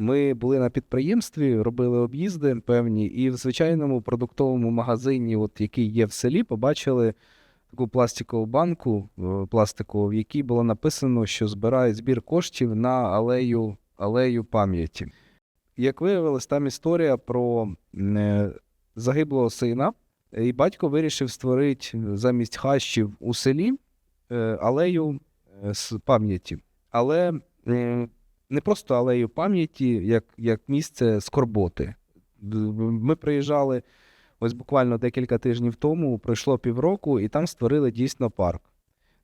Ми були на підприємстві, робили об'їзди певні, і в звичайному продуктовому магазині, от який є в селі, побачили таку пластикову банку е, пластикову, в якій було написано, що збирають збір коштів на алею, алею пам'яті. Як виявилось, там історія про е, загиблого сина, і батько вирішив створити замість хащів у селі е, алею з пам'яті. Але не просто алею пам'яті, як, як місце скорботи. Ми приїжджали ось буквально декілька тижнів тому, пройшло півроку, і там створили дійсно парк.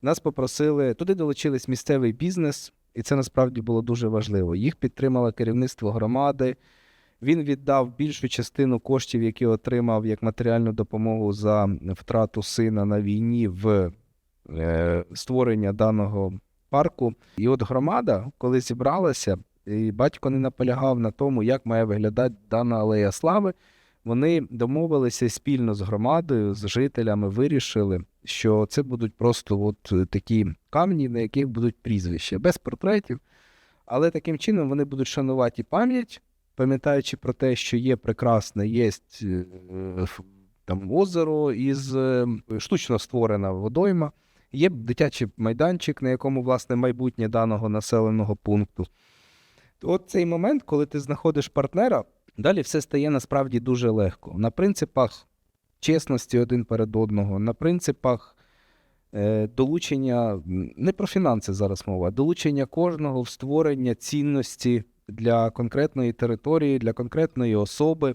Нас попросили, туди долучились місцевий бізнес, і це насправді було дуже важливо. Їх підтримало керівництво громади. Він віддав більшу частину коштів, які отримав як матеріальну допомогу за втрату сина на війні в е, створення даного парку. І от громада, коли зібралася, і батько не наполягав на тому, як має виглядати дана алея слави. Вони домовилися спільно з громадою, з жителями, вирішили, що це будуть просто от е, такі камні, на яких будуть прізвища, без портретів. Але таким чином вони будуть шанувати і пам'ять, пам'ятаючи про те, що є прекрасне, є е, там озеро із е, штучно створена водойма, є дитячий майданчик, на якому власне майбутнє даного населеного пункту. От цей момент, коли ти знаходиш партнера, далі все стає насправді дуже легко. На принципах чесності один перед одного, на принципах е, долучення, не про фінанси зараз мова, долучення кожного в створення цінності для конкретної території, для конкретної особи.